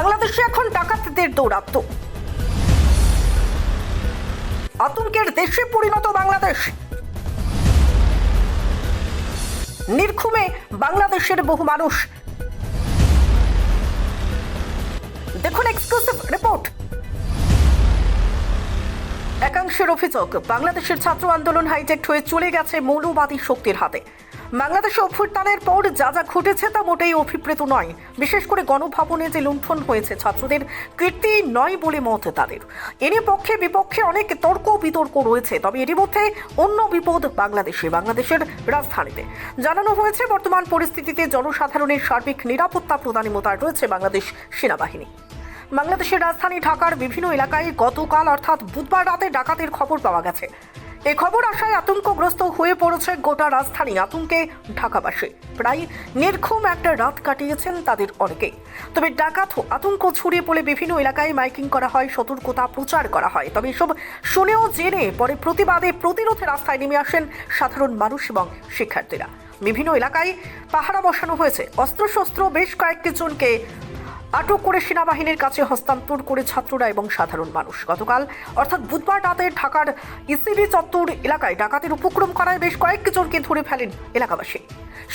বাংলাদেশে এখন ডাকাতদের দৌরাত্ম আতঙ্কের দেশে পরিণত বাংলাদেশ। নির্ঘুমে বাংলাদেশের বহু মানুষ। দেখুন এক্সক্লুসিভ রিপোর্ট। একাংশের অভিযোগ, বাংলাদেশের ছাত্র আন্দোলন হাইটেক হয়ে চলে গেছে মৌলবাদী শক্তির হাতে। বাংলাদেশে অভ্যুত্থানের পর যা যা ঘটেছে তা মোটেই অভিপ্রেত নয়। বিশেষ করে গণভবনে যে লুণ্ঠন হয়েছে ছাত্রদের, কীর্তি নয় বলে মত তাদের। এরই পক্ষে বিপক্ষে অনেক তর্ক বিতর্ক রয়েছে, তবে এরই মধ্যে অন্য বিপদ বাংলাদেশে, বাংলাদেশের রাজধানীতে। জানানো হয়েছে, বর্তমান পরিস্থিতিতে জনসাধারণের সার্বিক নিরাপত্তা প্রদানে মোতায়েন রয়েছে বাংলাদেশ সেনাবাহিনী। বাংলাদেশের রাজধানী ঢাকার বিভিন্ন এলাকায় গতকাল, অর্থাৎ বুধবার রাতে ডাকাতের খবর পাওয়া গেছে। এ খবর আসায় আতঙ্কগ্রস্ত হয়ে পড়েছে গোটা রাজধানী আতঙ্কে ঢাকাবাসী। প্রায় নির্ঘুম একটা রাত কাটিয়েছেন তাদের অনেকেই তবে ডাকাত আতঙ্ক ছড়িয়ে পড়ে বিভিন্ন এলাকায় মাইকিং করা হয়, সতর্কতা প্রচার করা হয়। তবে এসব শুনেও জেনে পরে প্রতিবাদে প্রতিরোধে রাস্তায় নেমে আসেন সাধারণ মানুষ এবং শিক্ষার্থীরা। বিভিন্ন এলাকায় পাহারা বসানো হয়েছে। অস্ত্রশস্ত্র বেশ কয়েকটি জনকে আটক করে সেনাবাহিনীর কাছে হস্তান্তর করে ছাত্ররা এবং সাধারণ মানুষ। গতকাল, অর্থাৎ বুধবার রাতে ঢাকার ইসিবি চত্বর এলাকায় ডাকাতের উপক্রম করায় বেশ কয়েকজনকে ধরে ফেলেন এলাকাবাসী।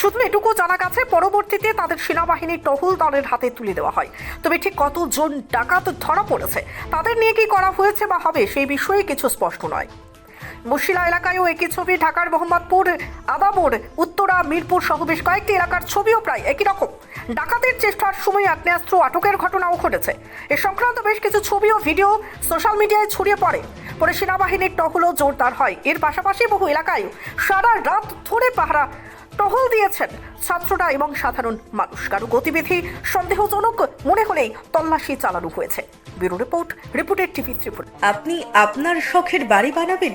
শুধু এটুকু জানা গেছে, পরবর্তীতে তাদের সেনাবাহিনীর টহল দলের হাতে তুলে দেওয়া হয়। তবে ঠিক কতজন ডাকাত ধরা পড়েছে, তাদের নিয়ে কি করা হয়েছে বা হবে, সেই বিষয়ে কিছু স্পষ্ট নয়। বসিলা এলাকায়ও একই ছবি, ঢাকার মোহাম্মদপুর আদাবর উত্তরা, মিরপুর সহ বেশ কয়েকটি এলাকার ছবিও প্রায় একই রকম। ডাকাতের চেষ্টার সময় আগ্নেয়াস্ত্র আটকের ঘটনাও ঘটেছে। এ সংক্রান্ত বেশ কিছু ছবি ও ভিডিও সোশ্যাল মিডিয়ায় ছড়িয়ে পড়ে। পরে সেনাবাহিনীর টহলও জোরদার হয়। এর পাশাপাশি বহু এলাকায় সারা রাত ধরে পাহারা টহল দিয়েছেন ছাত্ররা এবং সাধারণ মানুষ। কারও গতিবিধি সন্দেহজনক মনে হলেই তল্লাশি চালানো হয়েছে। ব্যুরো রিপোর্ট, রিপোর্টের টিভি ত্রিপুরা। আপনি আপনার শখের বাড়ি বানাবেন?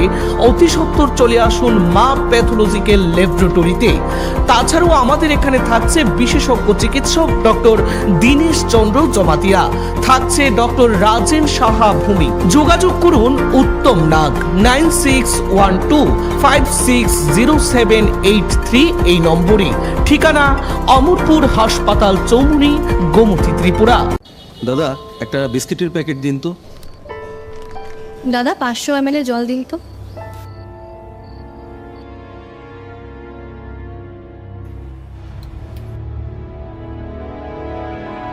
অতি সত্বর চলে আসুন মা প্যাথোলজিক্যাল ল্যাবরেটরিতে। তাছাড়াও আমাদের এখানে থাকছে বিশেষজ্ঞ চিকিৎসক ডক্টর দীনেশ চন্দ্র জমাতিয়া থাকছে ডক্টর রাজেন সাহা ভূমি। যোগাযোগ করুন Uttam Nag nine six one two five six zero seven eight three এই নম্বরে। ঠিকানা অমরপুর হাসপাতাল চৌমুনি গোমতী ত্রিপুরা। দাদা একটা বিস্কিটের প্যাকেট দিন তো। দাদা পাঁচশো এম জল দিন তো।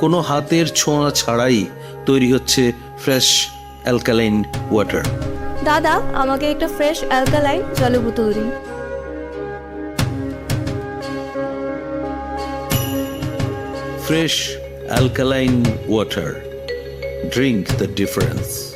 কোনো হাতের ছোঁয়া ছাড়াই তৈরি হচ্ছে ফ্রেশ অ্যালকালাইন ওয়াটার দাদা আমাকে একটা ফ্রেশ অ্যালকালাইন জল বোতল দিন। Fresh alkaline water drink the difference